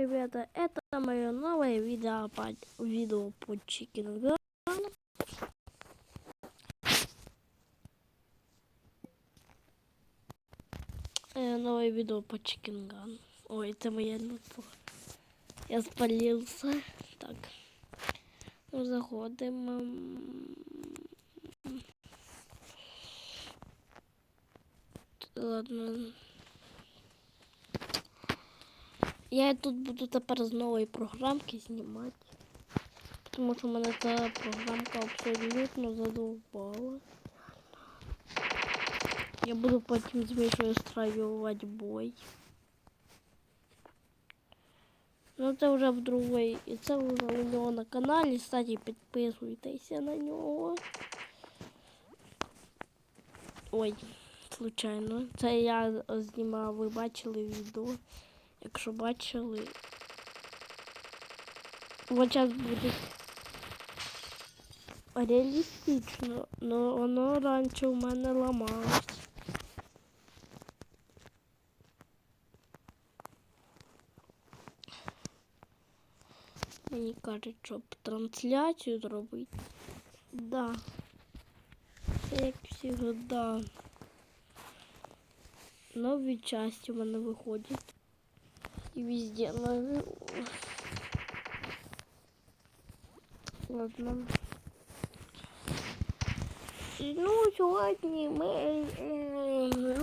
ребята, это мое новое видео по, видео по Chicken Gun. Э, новое видео по Chicken Gun. Ой, это моя лицо. Я спалился. Так. Ну, заходимо. Ладно. Я тут буду тепер з нової програмки знімати. Тому що мене ця програмка абсолютно задовбала. Я буду потім з Мішою страювати бой. Ну це вже в другої. І це вже у нього на каналі. Кстати, підписуйтеся на нього. Ой, случайно. Це я знімав, ви бачили відео. Якщо бачили. Вот зараз буде реалістично, но воно раніше у мене ламалось. Мені кажуть, щоб трансляцію зробити. Да. Це як завжди. Нові часті в мене виходять. И везде ловлю. Ладно. Ну, сьогодні е,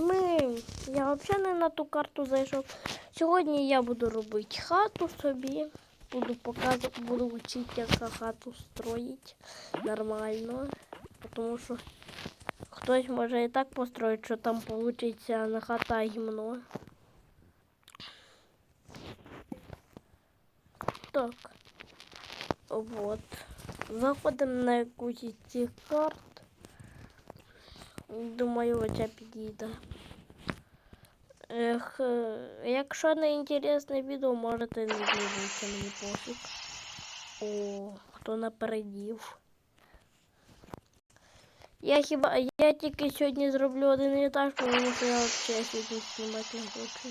ми, я взагалі не на ту карту зайшов. Сьогодні я буду робити хату собі. Буду показувати, буду вчити, як хату строїть нормально. Тому що хтось може і так построїть, що там вийде на хата гімно. Так. Вот. Заходимо на якусь із цих карт. Думаю, оця підійде. Ех, якщо не інтересне відео, можете не дивитися, мені пофіг. О, хто напередів. Я хіба я тільки сьогодні зроблю один етаж, тому що я взагалі сьогодні знімати не хочу.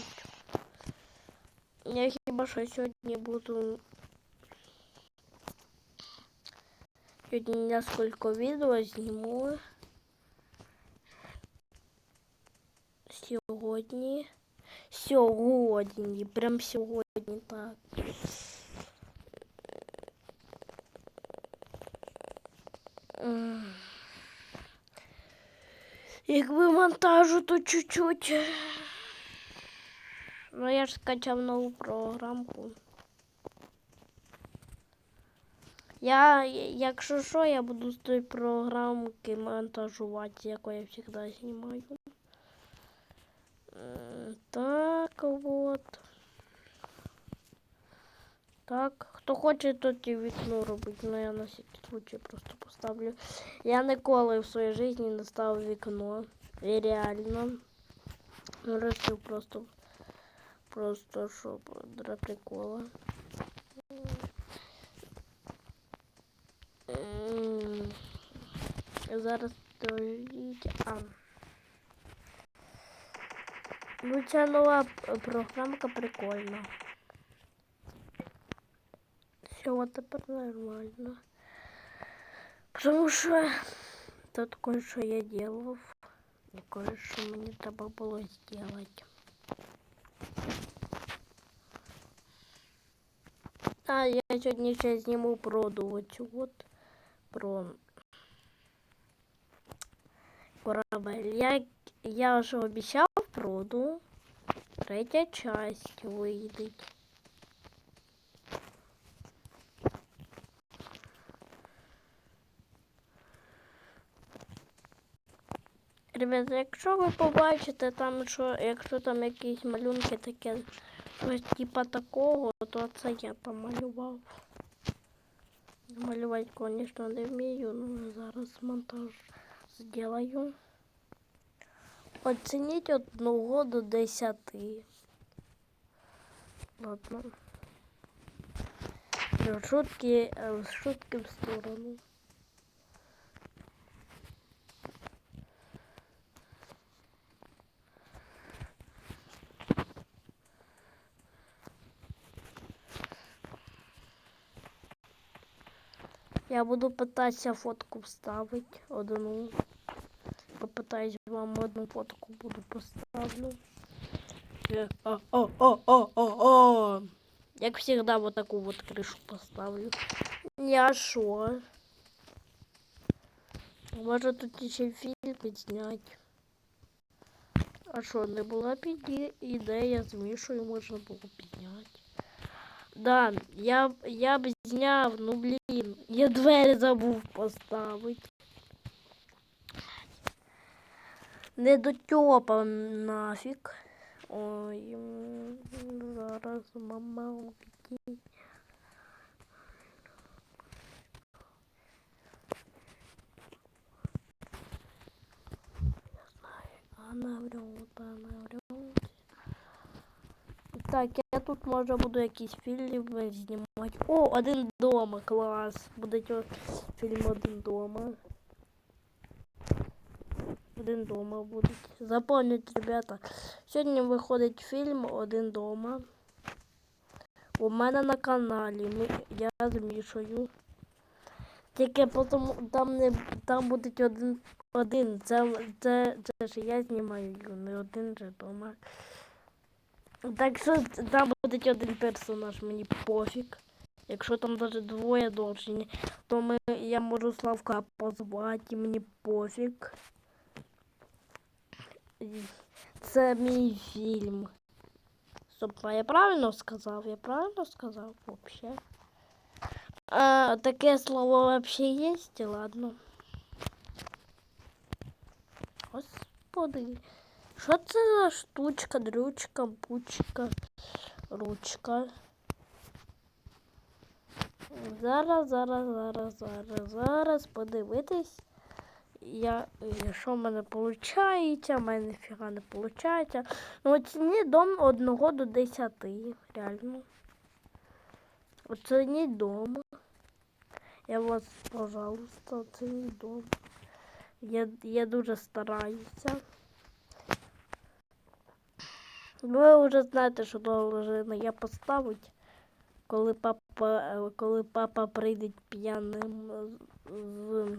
Я хіба що сьогодні буду Сьогодні несколько відео зніму. Сьогодні. Сьогодні. Прям сьогодні так. Якби монтажу, то чуть-чуть. Ну я ж скачав нову програмку. Я, якщо що, я буду з тої програмки монтажувати, яку я завжди знімаю. Так вот. Так, хто хоче, то ті вікно робить, но я на всякий случай просто поставлю. Я ніколи в своїй житті не ставив вікно. І реально. Ну, решив просто, просто щоб для прикола. Зараз стоїть. А. Ну, ця нова програмка прикольна. Все, от тепер нормально. Потому що тут кое-що я делав. І кое-що мені треба було зробити. А, я сьогодні ще зніму проду оцю от Про корабель. Я, я вже обіцяв проду. Третя часть вийде. Ребята, якщо ви побачите там, що якщо там якісь малюнки таке, щось типа такого, то це я там малював. Малювати, звісно, не вмію, але зараз монтаж сделаю. Оцініть одного до десяти. Ладно. Шутки, шутки в сторону. Я буду питатися фотку вставити одну. Попитаюсь вам одну фотку буду поставлю. Э, О, о, о, о, о, о. Всегда, вот таку вот крышу поставлю. Я шо? Може тут ще фільм підзняти. А що, не була ідея з Мішою можна було підняти. Да, я, я б зняв, ну блін, я двері забув поставити. Не дотьопав нафіг. Ой, зараз мама убіді. Она врет, она врет. Так, я тут може буду якийсь фільм знімати. О, один дома, клас. Буде фільм один дома. Один дома буде. Запомніть, ребята. Сьогодні виходить фільм Один дома. У мене на каналі. Ми, я з Мішою. Тільки потім там не там буде один. Один. Це, це, це ж я знімаю, не один же дома. Так що там буде один персонаж, мені пофіг. Якщо там навіть двоє должні, то ми, я можу Славка позвати, мені пофіг. Це мій фільм. Стоп, я правильно сказав? Я правильно сказав вообще? А, таке слово вообще есть? Ладно. Господи. Що це за штучка, дрючка, пучка, ручка? Зараз, зараз, зараз, зараз, зараз подивитись. Я, що в мене виходить, в мене ніфіга не виходить. Ну, оцініть дом одного до десяти, реально. Оцініть дом. Я вас, пожалуйста, оцініть дом. Я, я дуже стараюся. Ви вже знаєте, що должна я поставити, коли папа, коли папа прийде п'яним з-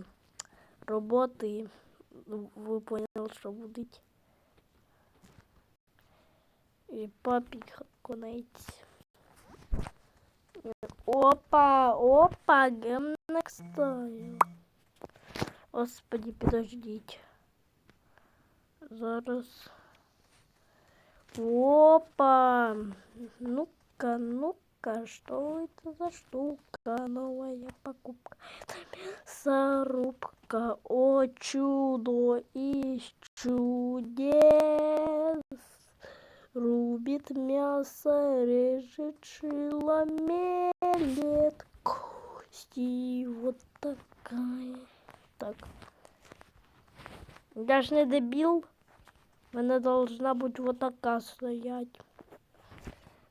роботи. Ви поняли, що буде. І папі конець. Опа, опа, гемнек стаю. Господи, подождіть. Зараз. Опа! Ну-ка, ну-ка, что это за штука? Новая покупка. Мясорубка. О, чудо из чудес. Рубит мясо, режет шило, мелет кости. Вот такая. Так. Ж не дебил. Мене должна бути вот така стоять.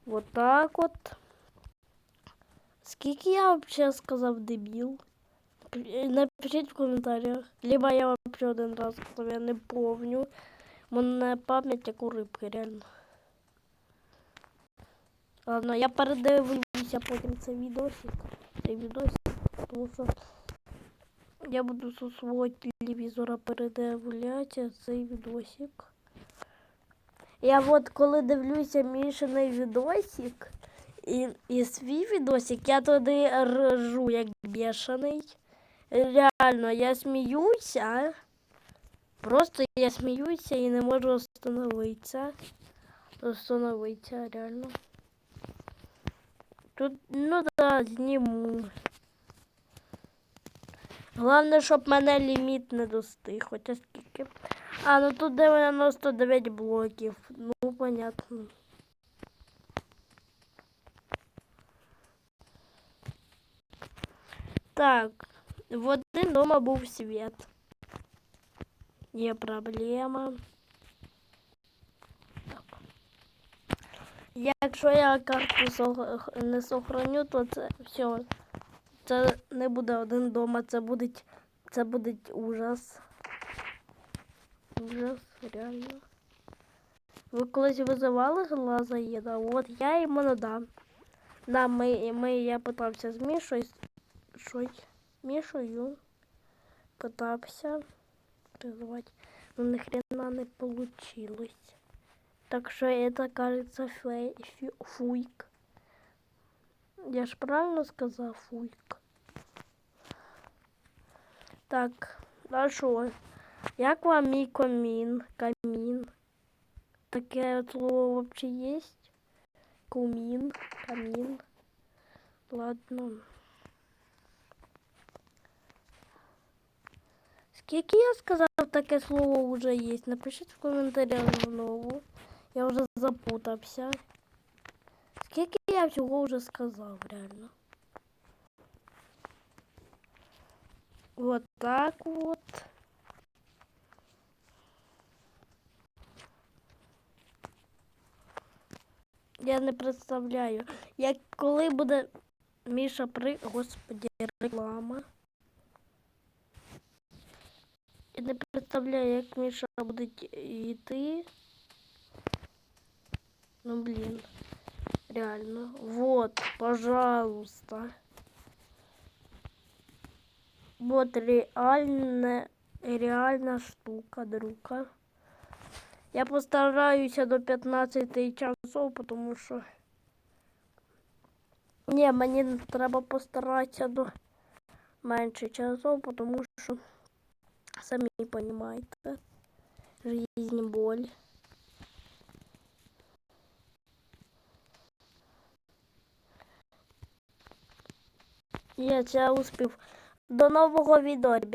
Вот так от. Скільки я вообще сказав дебіл? Е, Напишіть в коментарях. Либо я вообще один раз сказав, я не помню. Мене пам'ять як у рибки, реально. Ладно, я передивлюся потім цей відосик. Цей відосик, тому що я буду зі свого телевізора передивлятися цей відосик. Я от коли дивлюся Мішиний відосик і, і свій відосик, я туди ржу як бешений. Реально, я сміюся. Просто я сміюся і не можу остановитися. Остановитися, реально. Тут, ну да, зніму. Головне, щоб мене ліміт не достиг, хоча скільки. А, ну тут 99 блоків. Ну, понятно. Так, в один дома був світ. Є проблема. Так. Якщо я карту не сохраню, то це все. Це не буде один дома, це буде, це буде ужас. Ужас, реально. Ви колись визивали глазоїда? От я йому надам. Да, ми, ми, я питався з Мішою. Щось. Мішою пытався призывать, но ни хрена не получилось. Так что это кажется фей, фю- фуйк. Я ж правильно сказав фуйк. Так, а що? Як вам мій камін? Камін? Таке от слово вообще есть? Кумін, камін. Ладно. Скільки я сказав, таке слово вже є? Напишіть в коментарях знову. Я вже запутався. Скільки я всього вже сказав, реально. Вот так вот. Я не представляю, як коли буде Міша при. Господі, реклама. Я не представляю, як Міша буде йти. Ну блін. Реально. Вот, пожалуйста. Вот реальна, реальна штука, друга. Я постараюся до 15 часов, тому що. Ні, мені треба постаратися до менше часов, тому що самі розумієте. Жизнь боль. Я це успів. До нового відео, ребят.